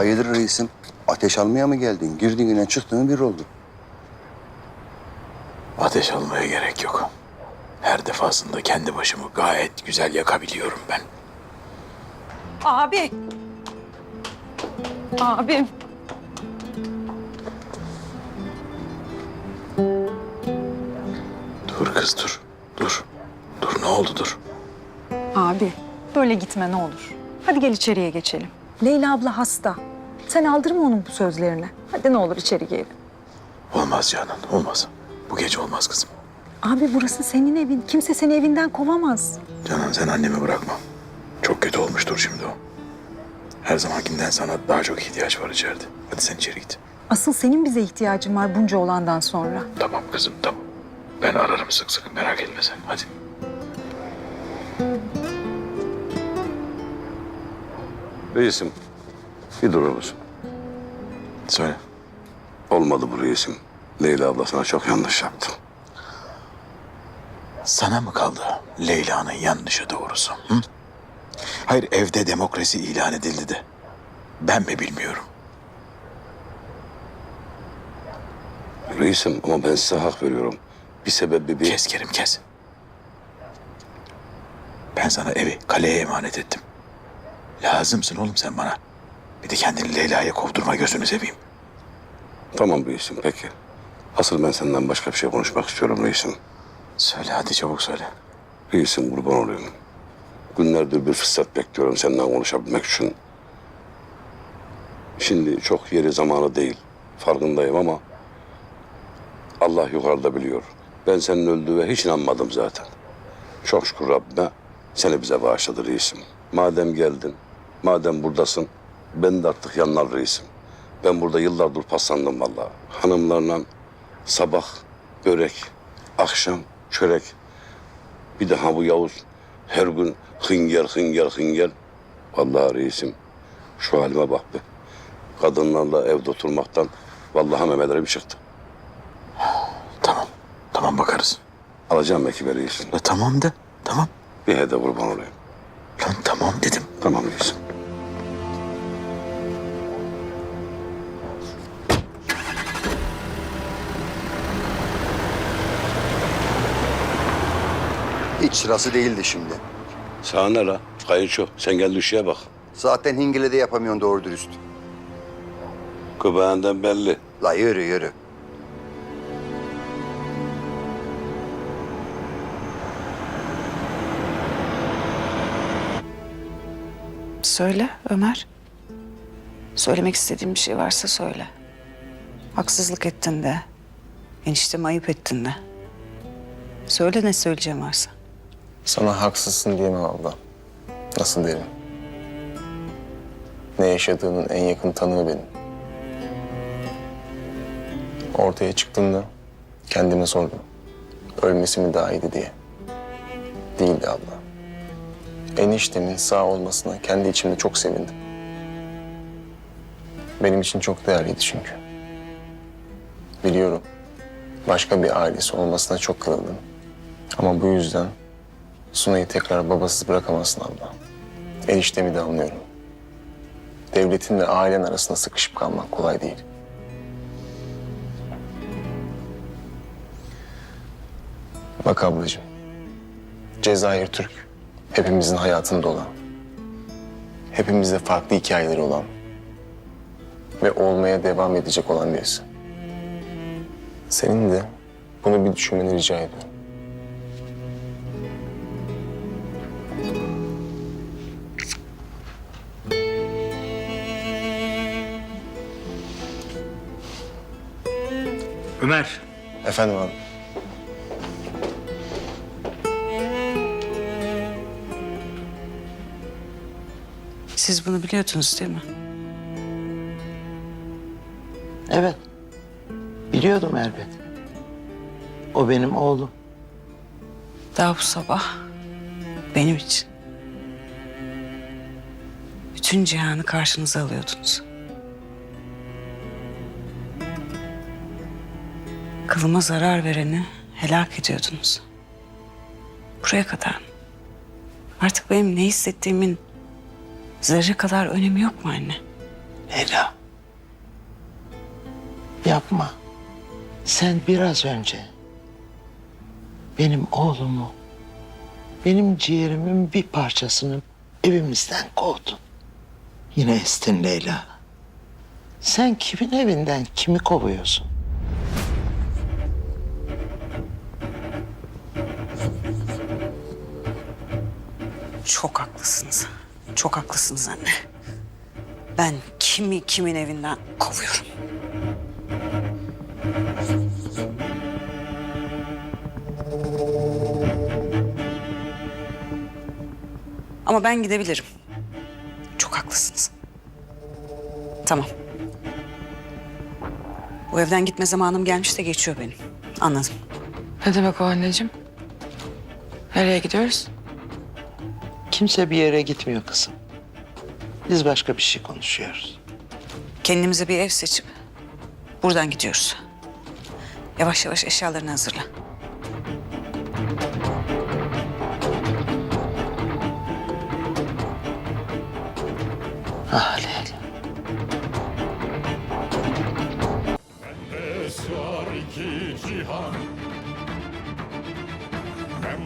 Hayırdır reisim? Ateş almaya mı geldin? Girdin yine çıktığın bir oldu. Ateş almaya gerek yok. Her defasında kendi başımı gayet güzel yakabiliyorum ben. Abi. Abim. Dur kız dur. Dur. Dur ne oldu dur. Abi böyle gitme ne olur. Hadi gel içeriye geçelim. Leyla abla hasta. Sen aldırma onun bu sözlerini. Hadi ne olur içeri girelim. Olmaz Canan olmaz. Bu gece olmaz kızım. Abi burası senin evin. Kimse seni evinden kovamaz. Canan sen annemi bırakma. Çok kötü olmuştur şimdi o. Her zamankinden sana daha çok ihtiyaç var içeride. Hadi sen içeri git. Asıl senin bize ihtiyacın var bunca olandan sonra. Tamam kızım tamam. Ben ararım sık sık merak etme sen. Hadi. Reisim, bir durur musun? Söyle. Olmadı bu reisim. Leyla abla sana çok yanlış yaptı. Sana mı kaldı Leyla'nın yanlışı doğrusu? Hı? Hayır evde demokrasi ilan edildi de. Ben mi bilmiyorum? Reisim ama ben size hak veriyorum. Bir sebebi bir... Kes Kerim kes. Ben sana evi kaleye emanet ettim. Lazımsın oğlum sen bana. Bir de kendini Leyla'ya kovdurma gözünü seveyim. Tamam reisim peki. Asıl ben senden başka bir şey konuşmak istiyorum reisim. Söyle hadi çabuk söyle. Reisim kurban olayım. Günlerdir bir fırsat bekliyorum senden konuşabilmek için. Şimdi çok yeri zamanı değil. Farkındayım ama Allah yukarıda biliyor. Ben senin öldüğüne hiç inanmadım zaten. Çok şükür Rabbime seni bize bağışladı reisim. Madem geldin, madem buradasın, ben de artık yanlar reisim. Ben burada yıllardır paslandım vallahi. Hanımlarla sabah börek, akşam çörek, bir daha bu Yavuz her gün hınger hınger hınger. Vallahi reisim şu halime bak be. Kadınlarla evde oturmaktan vallahi memelerim çıktı. Tamam. Tamam bakarız. Alacağım ekibe reisim. La tamam de. Tamam. Bir hede kurban olayım. Lan tamam dedim. Tamam reisim. Hiç sırası değildi şimdi. Sana ne la? Kayınço sen gel düşüye bak. Zaten hingile de yapamıyorsun doğru dürüst. Kıbağından belli. La yürü yürü. Söyle Ömer. Söylemek istediğin bir şey varsa söyle. Haksızlık ettin de. Enişteme ayıp ettin de. Söyle ne söyleyeceğim varsa. Sana haksızsın diyemem abla. Nasıl derim? Ne yaşadığının en yakın tanığı benim. Ortaya çıktığımda kendime sordum. Ölmesi mi daha iyiydi diye. Değildi abla. Eniştemin sağ olmasına kendi içimde çok sevindim. Benim için çok değerliydi çünkü. Biliyorum. Başka bir ailesi olmasına çok kırıldım. Ama bu yüzden Sunay'ı tekrar babasız bırakamazsın abla. Eniştemi de anlıyorum. Devletin ve ailen arasında sıkışıp kalmak kolay değil. Bak ablacığım. Cezayir Türk. Hepimizin hayatında olan. Hepimizde farklı hikayeleri olan. Ve olmaya devam edecek olan birisi. Senin de bunu bir düşünmeni rica ediyorum. Ömer, Efendim abi. Siz bunu biliyordunuz değil mi? Evet. Biliyordum elbet. O benim oğlum. Daha bu sabah benim için. Bütün cihanı karşınıza alıyordunuz. Kılıma zarar vereni helak ediyordunuz. Buraya kadar mı? Artık benim ne hissettiğimin zerre kadar önemi yok mu anne? Leyla. Yapma. Sen biraz önce benim oğlumu, benim ciğerimin bir parçasını evimizden kovdun. Yine estin Leyla. Sen kimin evinden kimi kovuyorsun? Çok haklısınız. Çok haklısınız anne. Ben kimi kimin evinden kovuyorum. Ama ben gidebilirim. Çok haklısınız. Tamam. Bu evden gitme zamanım gelmiş de geçiyor benim. Anladım. Ne demek o anneciğim? Nereye gidiyoruz? Kimse bir yere gitmiyor kızım. Biz başka bir şey konuşuyoruz. Kendimize bir ev seçip buradan gidiyoruz. Yavaş yavaş eşyalarını hazırla. Ah Leyla. Sığar iki cihan